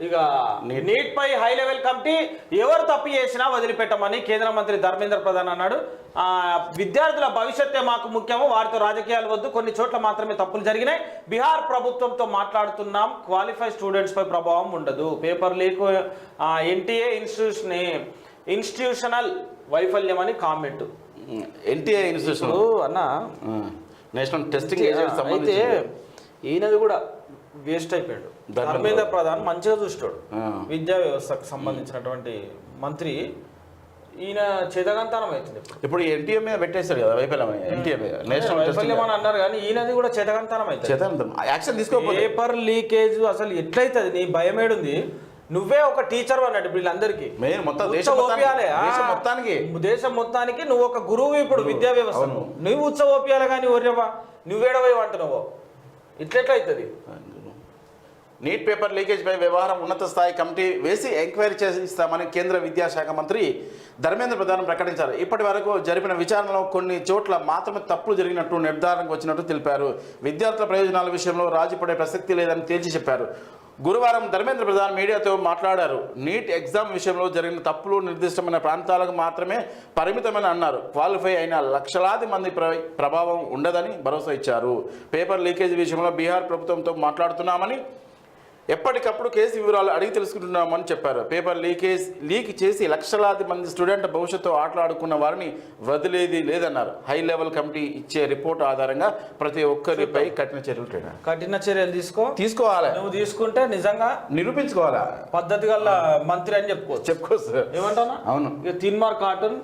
ఇక నీట్. పై high level committee ఎవరు తప్పు చేసినా వదిలిపెట్టమని కేంద్ర మంత్రి ధర్మేంద్ర ప్రధాన్ అన్నాడు. ఆ, విద్యార్థుల భవిష్యత్తే మాకు ముఖ్యము. వారితో రాజకీయాలు వద్దు. కొన్ని చోట్ల మాత్రమే తప్పులు జరిగినాయి. బీహార్ ప్రభుత్వంతో మాట్లాడుతున్నాం. క్వాలిఫై స్టూడెంట్స్ పై ప్రభావం ఉండదు. Paper leak NTA institution institutional వైఫల్యం అని కామెంట్. NTA institution. అన్న నేషనల్ టెస్టింగ్ ఏజెన్సీ అయితే ఈయనది కూడా వేస్ట్ అయిపోయాడు. ధర్మేంద్ర ప్రధాన్ మంచిగా చూస్తాడు ఆ. విద్యా వ్యవస్థకు సంబంధించినటువంటి మంత్రి ఈయన చేతగంతనం అవుతుంది ఇప్పుడు. ఎన్టీఏ మీద పెట్టేశారు కదా వైఫల్యం ఎన్టీఏ మీద నేషనల్ వైఫల్యం అని అన్నారు కానీ ఈయనది కూడా చేతగంతనం అవుతుంది. యాక్షన్ తీసుకోకపోతే? పేపర్ లీకేజ్ అసలు ఎట్లయితుంది? నీ భయం ఏడుంది. నువ్వే ఒక టీచర్ అన్నట్టు వీళ్ళందరికీ. మొత్తం దేశం మొత్తానికి-. దేశం మొత్తానికి. దేశం మొత్తానికి నువ్వు ఒక గురువు ఇప్పుడు విద్యా వ్యవస్థ. నువ్వు ఉత్సవ ఓపియాలి కానీ ఒర్రవా నువ్వేడవై అంటున్నావు ఇట్లెట్లయితుంది నీట్ పేపర్ లీకేజ్పై వ్యవహారం ఉన్నత స్థాయి కమిటీ వేసి ఎంక్వైరీ చేస్తామని కేంద్ర విద్యాశాఖ మంత్రి ధర్మేంద్ర ప్రధాన్ ప్రకటించారు. ఇప్పటి వరకు జరిపిన విచారణలో కొన్ని చోట్ల మాత్రమే తప్పులు జరిగినట్టు నిర్ధారణకు వచ్చినట్టు తెలిపారు. విద్యార్థుల ప్రయోజనాల విషయంలో రాజీపడే ప్రసక్తి లేదని తేల్చి చెప్పారు. గురువారం ధర్మేంద్ర ప్రధాన్ మీడియాతో మాట్లాడారు. నీట్ ఎగ్జామ్ విషయంలో జరిగిన తప్పులు నిర్దిష్టమైన ప్రాంతాలకు మాత్రమే పరిమితమని అన్నారు. క్వాలిఫై అయిన లక్షలాది మంది ప్ర- ప్రభావం ఉండదని భరోసా ఇచ్చారు. పేపర్ లీకేజ్ విషయంలో బీహార్ ప్రభుత్వంతో మాట్లాడుతున్నామని ఎప్పటికప్పుడు కేసు వివరాలు అడిగి తెలుసుకుంటున్నామని చెప్పారు. పేపర్ లీకేజ్ లీక్ చేసి లక్షలాది మంది స్టూడెంట్ భవిష్యత్తు ఆటలాడుకున్న వారిని వదిలేది లేదన్నారు. హై లెవెల్ కమిటీ ఇచ్చే రిపోర్ట్ ఆధారంగా ప్రతి ఒక్కరిపై కఠిన చర్యలు. కఠిన చర్యలు తీసుకో. తీసుకోవాలి? నువ్వు తీసుకుంటే నిజంగా నిరూపించుకోవాలా? పద్ధతి గల మంత్రి అని చెప్పుకోవచ్చు. చెప్పుకోవచ్చు. ఏమంటానా? అవును. ఇక తిన్మార్ కార్టూన్